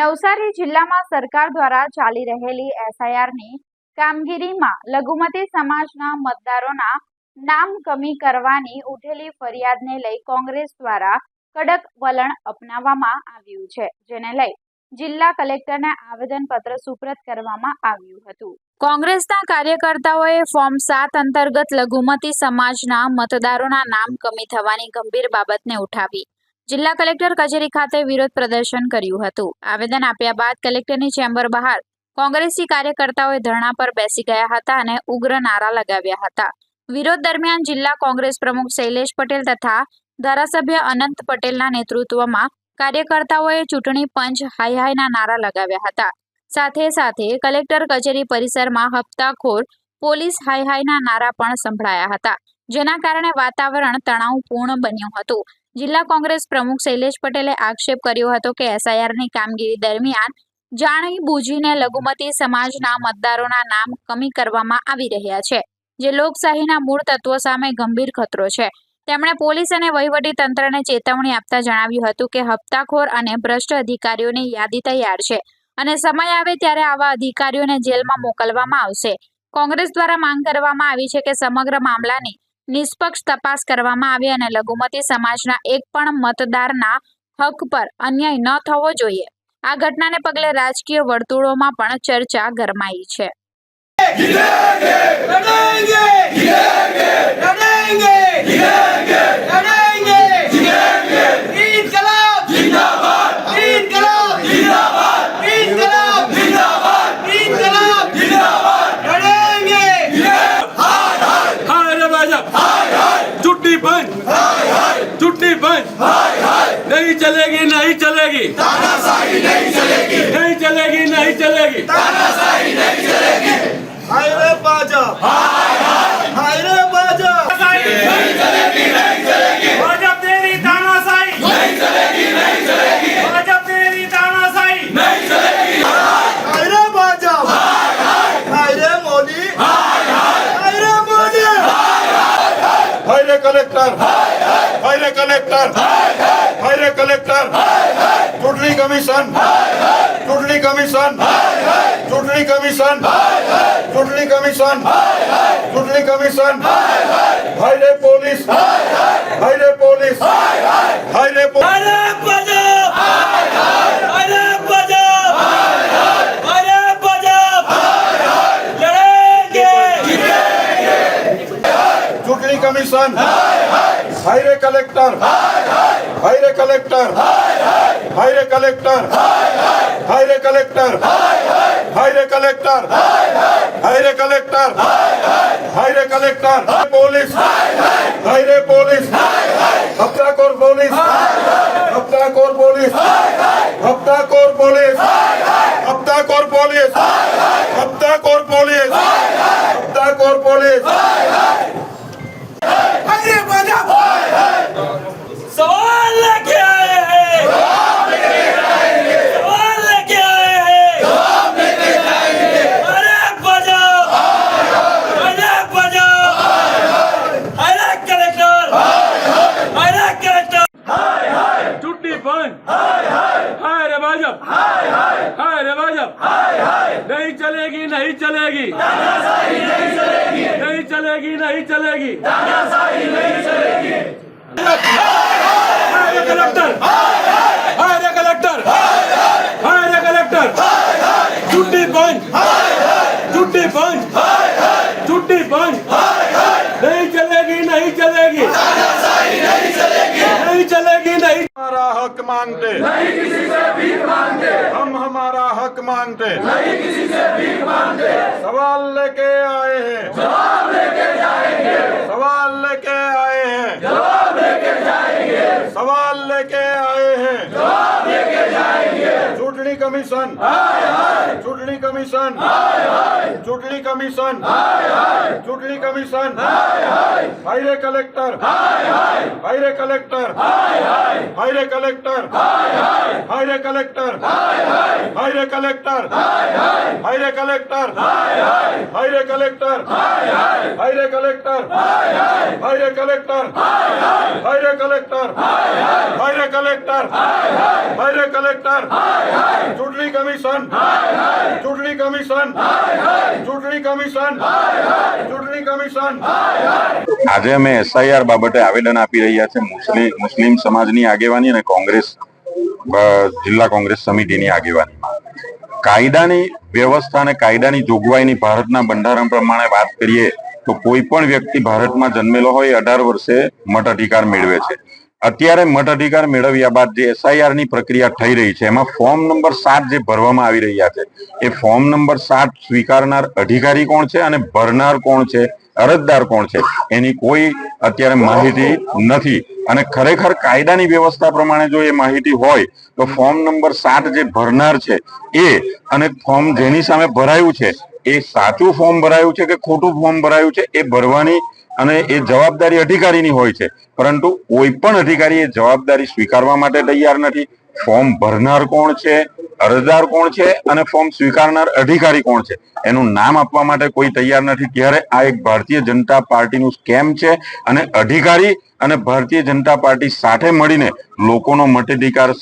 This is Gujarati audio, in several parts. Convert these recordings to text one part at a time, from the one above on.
નવસારી જિલ્લામાં સરકાર દ્વારા ચાલી રહેલી એસઆઈઆરની કામગીરીમાં લઘુમતી સમાજના મતદારોના નામ કમી કરવાની ઉઠેલી ફરિયાદને લઈ કોંગ્રેસ દ્વારા કડક વલણ અપનાવવામાં આવ્યું છે, જેને લઈ જિલ્લા કલેક્ટરને આવેદનપત્ર સુપ્રત કરવામાં આવ્યું હતું. કોંગ્રેસના કાર્યકર્તાઓએ ફોર્મ સાત અંતર્ગત લઘુમતી સમાજના મતદારોના નામ કમી થવાની ગંભીર બાબતને ઉઠાવી જિલ્લા કલેક્ટર કચેરી ખાતે વિરોધ પ્રદર્શન કર્યું હતું. આવેદન આપ્યા બાદ કલેક્ટરની ચેમ્બર બહાર કોંગ્રેસી કાર્યકર્તાઓએ ધરણા પર બેસી ગયા હતા અને ઉગ્ર નારા લગાવ્યા હતા. વિરોધ દરમિયાન જિલ્લા કોંગ્રેસ પ્રમુખ શૈલેષ પટેલ તથા ધારાસભ્ય અનંત પટેલના નેતૃત્વમાં કાર્યકર્તાઓએ ચૂંટણી પંચ હાય હાયના નારા લગાવ્યા હતા. સાથે સાથે કલેક્ટર કચેરી પરિસરમાં હપ્તાખોર પોલીસ હાય હાયના નારા પણ સંભળાયા હતા, જેના કારણે વાતાવરણ તણાવપૂર્ણ બન્યું હતું. જિલ્લા કોંગ્રેસ પ્રમુખ શૈલેષ પટેલે આક્ષેપ કર્યો હતો કે એસઆઈઆરની કામગીરી દરમિયાન જાણી બુજીને લઘુમતી સમાજના મતદારોના નામ કમી કરવામાં આવી રહ્યા છે, જે લોકશાહીના મૂળ તત્વો સામે ગંભીર ખતરો છે. તેમણે પોલીસ અને વહીવટી તંત્રને ચેતવણી આપતા જણાવ્યું હતું કે હપ્તાખોર અને ભ્રષ્ટ અધિકારીઓની યાદી તૈયાર છે અને સમય આવે ત્યારે આવા અધિકારીઓને જેલમાં મોકલવામાં આવશે. કોંગ્રેસ દ્વારા માંગ કરવામાં આવી છે કે સમગ્ર મામલાની નિષ્પક્ષ તપાસ કરવામાં આવી અને લઘુમતી સમાજના એક પણ મતદારના હક પર અન્યાય ન થવો જોઈએ આ ઘટનાને પગલે રાજકીય વર્તુળોમાં પણ ચર્ચા ગરમાઈ છે લડાયેંગે લડાયેંગે લડાયેંગે ચૂંટણી બંધ. હાય હાય ચૂંટણી બંધ. હાય હાય નહીં ચલેગી. નહીં ચલેગી તાનાશાહી નહીં ચલેગી. નહીં ચલેગી ચલેગી কালেক্টর ভাইরে কালেক্টর ভাইরে কালেক্টর চুটলি কমিশন চুটলি কমিশন চুটলি কমিশন চুটলি কমিশন চুটলি কমিশন ভাইরে পুলিশ ভাইরে পুলিশ ভাইরে পুলিশ কমিশন। হাইরে কালেক্টর। হাইরে কালেক্টর। হাইরে কালেক্টর। হাইরে কালেক্টর। হাইরে কালেক্টর। হাইরে কালেক্টর। হাইরে কালেক্টর। পুলিশ। হাইরে পুলিশ। হত্যাকর পুলিশ। হত্যাকর পুলিশ। হত্যাকর পুলিশ। হত্যাকর পুলিশ। হত্যাকর পুলিশ। হত্যাকর পুলিশ। नहीं चलेगी नहीं चलेगी। नहीं चलेगी नहीं चलेगी। हाय रे कलेक्टर। हाय रे कलेक्टर। हाय रे कलेक्टर। छुट्टी बंद। छुट्टी बंद। छुट्टी बंद। नहीं चलेगी नहीं चलेगी। नहीं चलेगी नहीं हमारा हक मांगते। नहीं किसी से भीख मांगते। मांगते नहीं किसी से भीख मांगते सवाल लेके आए हैं जवाब लेके जाएंगे सवाल કમિશન ચૂંટણી કમિશન ચૂંટણી કમિશન ચૂંટણી કમિશન હાઈરે કલેક્ટર હાઈરે કલેક્ટર હાઈરે કલેક્ટર હાઈરે કલેક્ટર હાઈરે કલેક્ટર હાઈરે કલેક્ટર હાઈરે કલેક્ટર હાઈરે કલેક્ટર હાઈરે કલેક્ટર હાઈરે કલેક્ટર હાઈરે કલેક્ટર હાઈરે કલેક્ટર ચૂંટણી કમિશન. ચૂંટણી કમિશન. ચૂંટણી કમિશન. ચૂંટણી કમિશન. આજે અમે એસઆઈઆર બાબતે આવેદન આપી રહ્યા છે મુસ્લિમ મુસ્લિમ સમાજની આગેવાની અને કોંગ્રેસ જિલ્લા કોંગ્રેસ સમિતિની આગેવાનીમાં. કાયદાની વ્યવસ્થા અને કાયદાની જોગવાઈની ભારતના બંધારણ પ્રમાણે વાત કરીએ તો કોઈ પણ વ્યક્તિ ભારતમાં જન્મેલો હોય અઢાર વર્ષે મત અધિકાર મેળવે છે. અત્યારે મત મેળવ્યા બાદ જે એસઆઈઆરની પ્રક્રિયા થઈ રહી છે, એમાં ફોર્મ નંબર સાત જે ભરવામાં આવી રહ્યા છે, એ ફોર્મ નંબર સાત સ્વીકારનાર અધિકારી કોણ છે અને ભરનાર કોણ છે, અરજદાર કોણ છે, એની કોઈ અત્યારે માહિતી નથી. અને ખરેખર કાયદાની વ્યવસ્થા પ્રમાણે જો એ માહિતી હોય, તો ફોર્મ નંબર સાત જે ભરનાર છે, એ અને ફોર્મ જેની સામે ભરાયું છે, એ સાચું ફોર્મ ભરાયું છે કે ખોટું ફોર્મ ભરાયું છે, એ ભરવાની અને એ જવાબદારી અધિકારીની હોય છે. પરંતુ કોઈ પણ અધિકારી એ જવાબદારી સ્વીકારવા માટે તૈયાર નથી. ફોર્મ ભરનાર કોણ છે? અરજદાર કોણ છે? અને ફોર્મ સ્વીકારનાર અધિકારી કોણ છે? એનું નામ આપવા માટે કોઈ તૈયાર નથી. ત્યારે આ એક ભારતીય જનતા પાર્ટીનું સ્કેમ છે અને અધિકારી અને ભારતીય જનતા પાર્ટી સાથે મળીને લોકોનો મતાધિકાર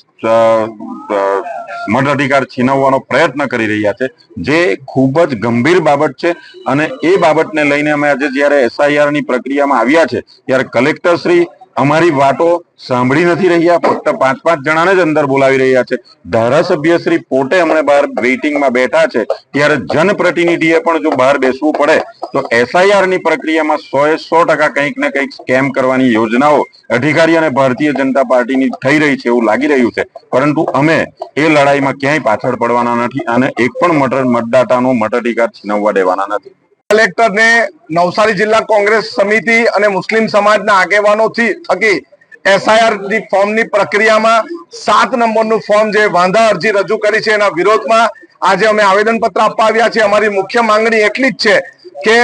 અ, અધિકાર છીનવવાનો પ્રયત્ન કરી રહ્યા છે. જે ખૂબ જ ગંભીર બાબત છે અને એ બાબતને લઈને અમે આજે જ્યારે એસઆઈઆરની પ્રક્રિયામાં આવ્યા છે ત્યારે કલેક્ટર શ્રી અમારી વાતો સાંભળી નથી રહ્યા. ફક્ત પાંચ પાંચ જણાને જ અંદર બોલાવી રહ્યા છે. ધારાસભ્ય શ્રી પોતે હમણાં બહાર વેઇટિંગમાં બેઠા છે. ત્યારે જનપ્રતિનિધિએ પણ જો બહાર બેસવું પડે, તો એસઆઈઆરની પ્રક્રિયામાં સો એ સો ટકા કંઈક ને કંઈક સ્કેમ કરવાની યોજનાઓ અધિકારી અને ભારતીય જનતા પાર્ટીની થઈ રહી છે એવું લાગી રહ્યું છે. પરંતુ અમે એ લડાઈમાં ક્યાંય પાછળ પડવાના નથી અને એક પણ મત મતદાતાનો મતાધિકાર છીનવવા દેવાના નથી. કલેક્ટરને નવસારી જિલ્લા કોંગ્રેસ સમિતિ અને મુસ્લિમ સમાજના આગેવાનોથી થકી એસઆઈઆરની ફોર્મની પ્રક્રિયામાં સાત નંબરનું ફોર્મ જે વાંધા અરજી રજૂ કરી છે એના વિરોધમાં આજે અમે આવેદનપત્ર આપવા આવ્યા છે અમારી મુખ્ય માંગણી એટલી જ છે કે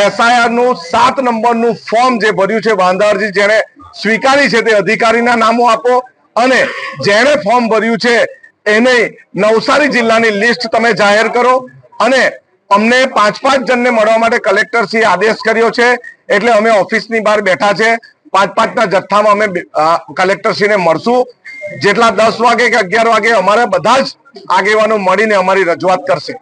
એસઆઈઆરનું સાત નંબરનું ફોર્મ જે ભર્યું છે વાંધા અરજી જેને સ્વીકારી છે તે અધિકારીના નામો આપો અને જેણે ફોર્મ ભર્યું છે એને નવસારી જિલ્લાની લિસ્ટ તમે જાહેર કરો અને અમને પાંચ પાંચ જણને મળવા માટે કલેક્ટરશ્રીએ આદેશ કર્યો છે. એટલે અમે ઓફિસની બહાર બેઠા છે. પાંચ પાંચના જથ્થામાં અમે કલેક્ટર કલેક્ટરશ્રીને મળશું. જેટલા દસ વાગે કે અગિયાર વાગે અમારા બધા જ આગેવાનો મળીને અમારી રજૂઆત કરશે.